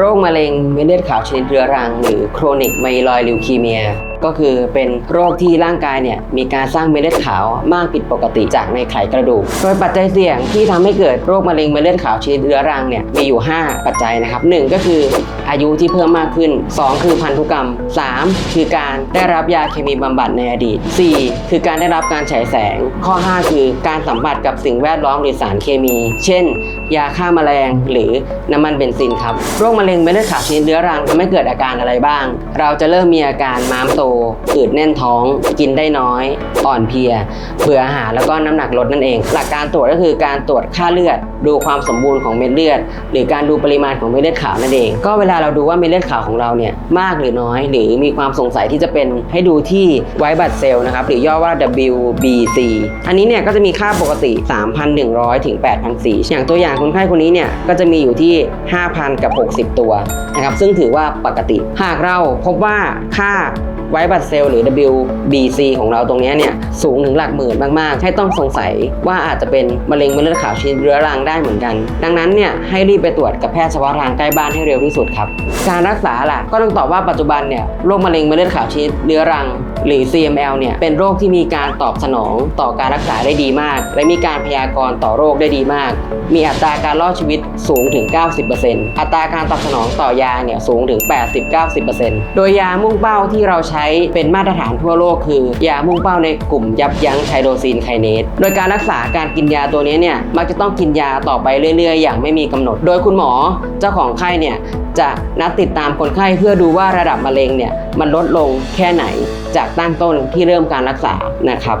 โรคมะเร็งเม็ดเลือดขาวชนิดเรื้อรัง หรือ chronic myeloid leukemia ก็คือเป็นโรคที่ร่างกายเนี่ยมีการสร้างเม็ดเลือดขาวมากผิดปกติจากในไขกระดูก โดยปัจจัยเสี่ยงที่ทำให้เกิดโรคมะเร็งเม็ดเลือดขาวชนิดเรื้อรังเนี่ยมีอยู่ 5 ปัจจัยนะครับ 1 ก็คืออายุที่เพิ่มมากขึ้น 2 คือพันธุกรรม 3 คือการได้รับยาเคมีบำบัดในอดีต 4 คือการได้รับการฉายแสง ข้อ 5 คือการสัมผัสกับสิ่งแวดล้อมหรือสารเคมี เช่น ยาฆ่าแมลงหรือน้ำมันเบนซินครับ โรคมะเร็งเม็ดเลือดขาวชนิดเรื้อรังทำให้เกิดอาการอะไรบ้าง เราจะเริ่มมีอาการม้ามโตอืดแน่นท้อง กินได้น้อย อ่อนเพลีย เบื่ออาหารแล้วก็น้ำหนักลดนั่นเอง หลักการตรวจก็คือการตรวจค่าเลือด ดูความสมบูรณ์ของเม็ดเลือด หรือการดูปริมาณของเม็ดเลือดขาวนั่นเอง ก็เวลาเราดูว่าเม็ดเลือดขาวของเราเนี่ยมากหรือน้อย หรือมีความสงสัยที่จะเป็นให้ดูที่ไวบัตเซลล์นะครับหรือย่อว่า WBC อันนี้เนี่ยก็จะมีค่าปกติ 3,100ถึง8,400อย่างตัวอย่างคนไข้คนนี้เนี่ยก็จะมีอยู่ที่ 5,000 กับ 60 ตัว นะครับซึ่งถือว่าปกติ หากเราพบว่าค่าไวบัตเซลหรือ WBC ของเราตรงนี้เนี่ยสูงถึงหลักหมื่นมาก ๆ ให้ต้องสงสัยว่าอาจจะเป็นมะเร็งเม็ดเลือดขาวชนิดเรื้อรังได้เหมือนกัน ดังนั้นเนี่ยให้รีบไปตรวจกับแพทย์เฉพาะทางใกล้บ้านให้เร็วที่สุดครับ การรักษาล่ะก็ต้องตอบว่าปัจจุบันเนี่ยโรคมะเร็งเม็ดเลือดขาวชนิดเรื้อรัง หรือ CML เนี่ยเป็นโรคที่มีการตอบสนองต่อการรักษาได้ดีมาก และมีการพยากรณ์ต่อโรคได้ดีมาก มีอัตราการรอดชีวิตสูงถึง 90%อัตราการตอบสนองต่อยาเนี่ยสูงถึง 80-90%โดยยามุ่งเป้าที่เราใช้เป็นมาตรฐานทั่วโลกคือยามุ่งเป้าในกลุ่มยับยั้งไทโรซีนไคเนสโดยการรักษาการกินยาตัวนี้เนี่ยมักจะต้องกินยาต่อไปเรื่อยๆ อย่างไม่มีกำหนด โดยคุณหมอเจ้าของไข้เนี่ยจะนัดติดตามคนไข้เพื่อดูว่าระดับมะเร็งเนี่ยมันลดลงแค่ไหนจากตั้งต้นที่เริ่มการรักษานะครับ